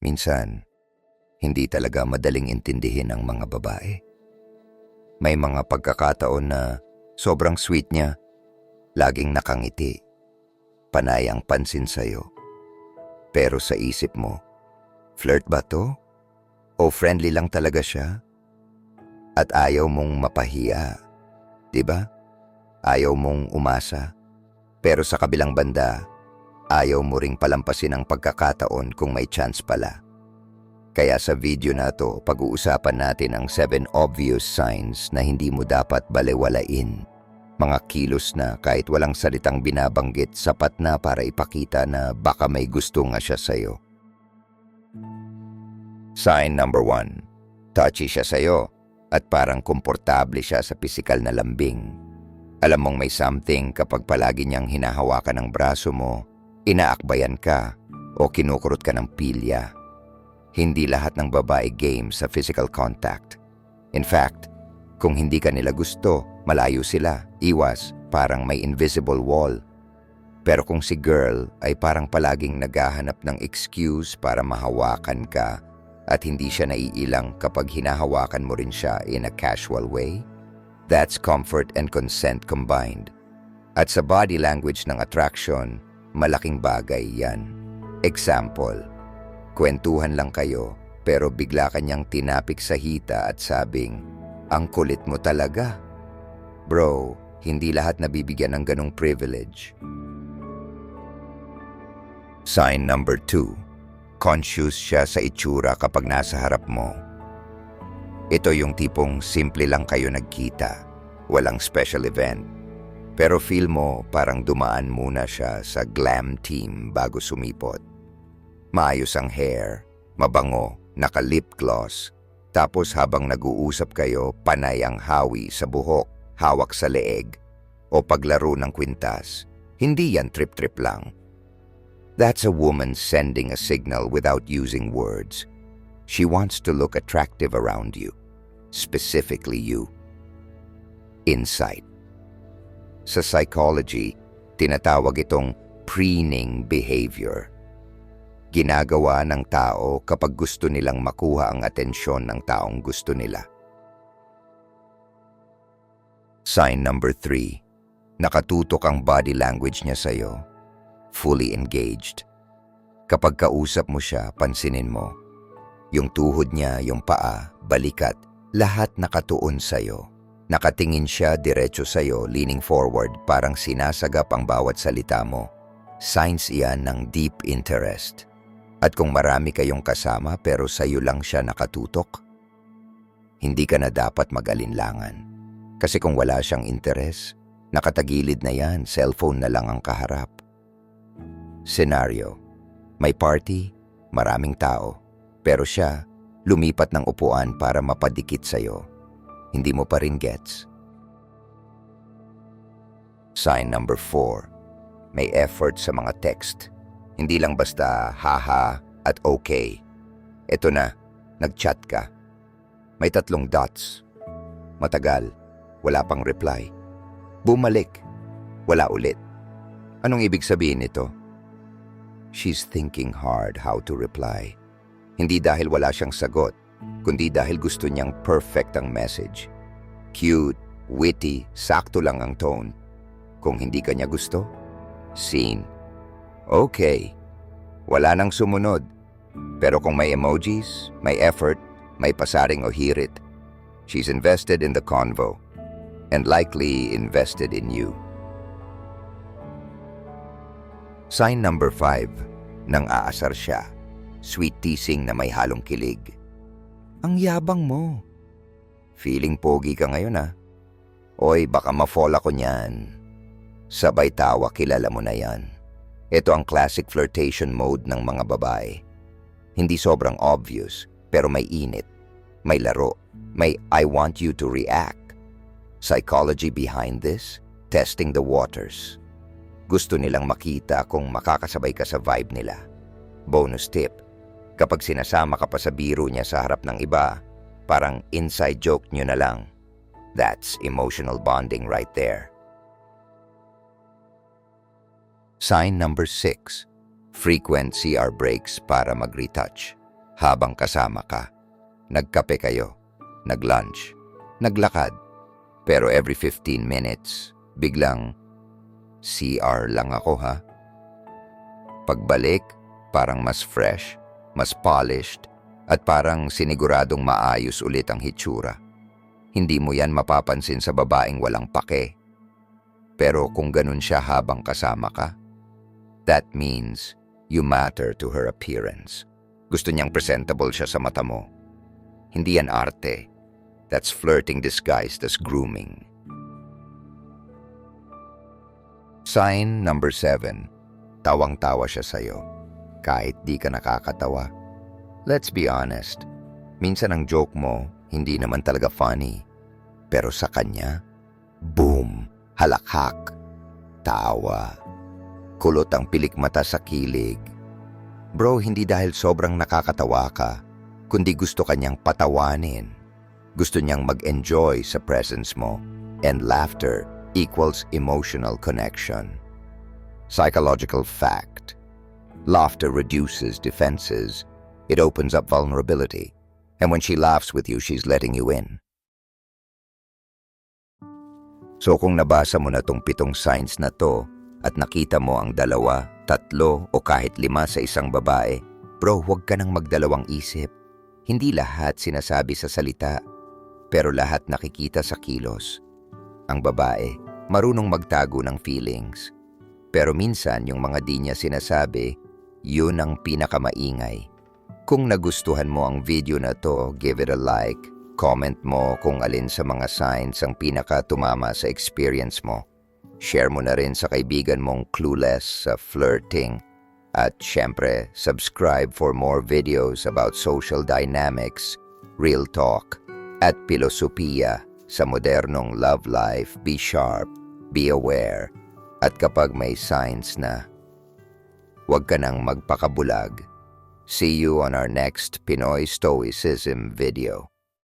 Minsan, hindi talaga madaling intindihin ang mga babae. May mga pagkakataon na sobrang sweet niya, laging nakangiti, panayang pansin sa'yo. Pero sa isip mo, flirt ba to? O friendly lang talaga siya? At ayaw mong mapahiya, di ba? Ayaw mong umasa. Pero sa kabilang banda, ayaw mo ring palampasin ang pagkakataon kung may chance pala. Kaya sa video na to, pag-uusapan natin ang 7 obvious signs na hindi mo dapat balewalain. Mga kilos na kahit walang salitang binabanggit, sapat na para ipakita na baka may gusto nga siya sa'yo. Sign number 1. Touchy siya sa'yo at parang komportable siya sa pisikal na lambing. Alam mong may something kapag palagi niyang hinahawakan ang braso mo, inaakbayan ka o kinukurot ka ng pilya. Hindi lahat ng babae game sa physical contact. In fact, kung hindi ka nila gusto, malayo sila, iwas, parang may invisible wall. Pero kung si girl ay parang palaging naghahanap ng excuse para mahawakan ka at hindi siya naiilang kapag hinahawakan mo rin siya in a casual way, that's comfort and consent combined. At sa body language ng attraction, malaking bagay yan. Example, kwentuhan lang kayo pero bigla kanyang tinapik sa hita at sabing, ang kulit mo talaga. Bro, hindi lahat nabibigyan ng ganong privilege. Sign number 2 conscious siya sa itsura kapag nasa harap mo. Ito yung tipong simple lang kayo nagkita, walang special event. Pero feel mo parang dumaan muna siya sa glam team bago sumipot. Maayos ang hair, mabango, naka-lip gloss, tapos habang nag-uusap kayo, panay ang hawi sa buhok, hawak sa leeg, o paglaro ng kwintas. Hindi yan trip-trip lang. That's a woman sending a signal without using words. She wants to look attractive around you, specifically you. Insight. Sa psychology, tinatawag itong preening behavior. Ginagawa ng tao kapag gusto nilang makuha ang atensyon ng taong gusto nila. Sign number 3. Nakatutok ang body language niya sa'yo fully engaged. Kapag kausap mo siya, pansinin mo. Yung tuhod niya, yung paa, balikat, lahat nakatuon sa'yo. Nakatingin siya diretso sa'yo, leaning forward, parang sinasagap ang bawat salita mo. Signs iyan ng deep interest. At kung marami kayong kasama pero sa'yo lang siya nakatutok, hindi ka na dapat mag-alinlangan. Kasi kung wala siyang interes, nakatagilid na yan, cellphone na lang ang kaharap. Senaryo. May party, maraming tao, pero siya lumipat ng upuan para mapadikit sa'yo. Hindi mo pa rin gets. Sign number 4. May effort sa mga text. Hindi lang basta haha at okay. Ito na, nag-chat ka. May tatlong dots. Matagal, wala pang reply. Bumalik, wala ulit. Anong ibig sabihin nito? She's thinking hard how to reply. Hindi dahil wala siyang sagot, kundi dahil gusto niyang perfect ang message. Cute, witty, sakto lang ang tone. Kung hindi kanya gusto, scene. Okay, wala nang sumunod. Pero kung may emojis, may effort, may pasaring o hirit, she's invested in the convo and likely invested in you. Sign number 5. Nang aasar siya. Sweet teasing na may halong kilig. Ang yabang mo. Feeling pogi ka ngayon ah. Oy, baka ma-fall ako niyan. Sabay tawa, kilala mo na yan. Ito ang classic flirtation mode ng mga babae. Hindi sobrang obvious, pero may init, may laro, may I want you to react. Psychology behind this? Testing the waters. Gusto nilang makita kung makakasabay ka sa vibe nila. Bonus tip, kapag sinasama ka pa sa biro niya sa harap ng iba, parang inside joke nyo na lang. That's emotional bonding right there. Sign number 6. Frequent CR breaks para mag-retouch. habang kasama ka. Nagkape kayo, naglunch, naglakad. Pero every 15 minutes, biglang, CR lang ako ha. Pagbalik, parang mas fresh, mas polished, at parang siniguradong maayos ulit ang hitsura. Hindi mo yan mapapansin sa babaeng walang pake. Pero kung ganun siya habang kasama ka, that means you matter to her appearance. Gusto niyang presentable siya sa mata mo. Hindi yan arte. That's flirting disguised as grooming. Sign number seven. Tawang-tawa siya sa'yo. Kahit di ka nakakatawa. Let's be honest. Minsan ang joke mo, hindi naman talaga funny. Pero sa kanya, boom, halakhak, tawa. Kulot ang pilik mata sa kilig. Bro, hindi dahil sobrang nakakatawa ka, kundi gusto kanyang patawanin. Gusto niyang mag-enjoy sa presence mo. And laughter equals emotional connection. Psychological fact. Laughter reduces defenses. It opens up vulnerability. And when she laughs with you, she's letting you in. So kung nabasa mo na tong pitong signs na to at nakita mo ang dalawa, tatlo o kahit lima sa isang babae, bro, huwag ka nang magdalawang isip. Hindi lahat sinasabi sa salita, pero lahat nakikita sa kilos. Ang babae, marunong magtago ng feelings. Pero minsan yung mga di niya sinasabi, yun ang pinakamaingay. Kung nagustuhan mo ang video na to, give it a like. Comment mo kung alin sa mga signs ang pinaka tumama sa experience mo. Share mo na rin sa kaibigan mong clueless sa flirting. At syempre, subscribe for more videos about social dynamics, real talk, at pilosopiya sa modernong love life. Be sharp, be aware, at kapag may signs na, huwag ka nang magpakabulag. See you on our next Pinoy Stoicism video.